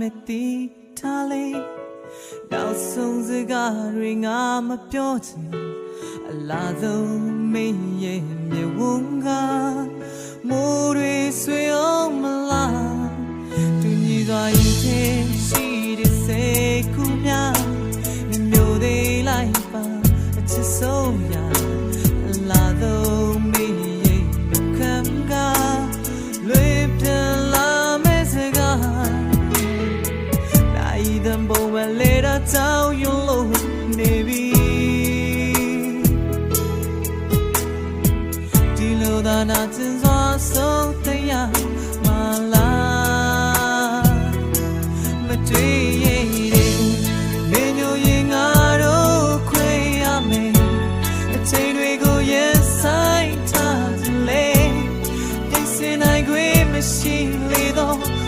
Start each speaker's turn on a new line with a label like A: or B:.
A: နဲ့တီးထားလေနောက်ဆုံးစကားတွေငါမပြောချင်အလားဆုံးမင်းရဲ့မြေဝန်းကမိုးတွေဆွေအောင်မလားတူညီစွာရင်ချင်းရှိတဲ့စိတ်ကူးများမျိုးသေးလိုက်ပါအချစ်ဆုံးရ them but when later down you low maybe ဒီလိုသာနာစင်စွာဆုံးတရားမလားမတွေ့ရင်မင်းမျိုးရင်ငါတို့ခွေရမယ်အချိန်တွေကိုရင်ဆိုင်ထားလေပြည့်စင်နိုင်ခွင့်မရှိလေတော့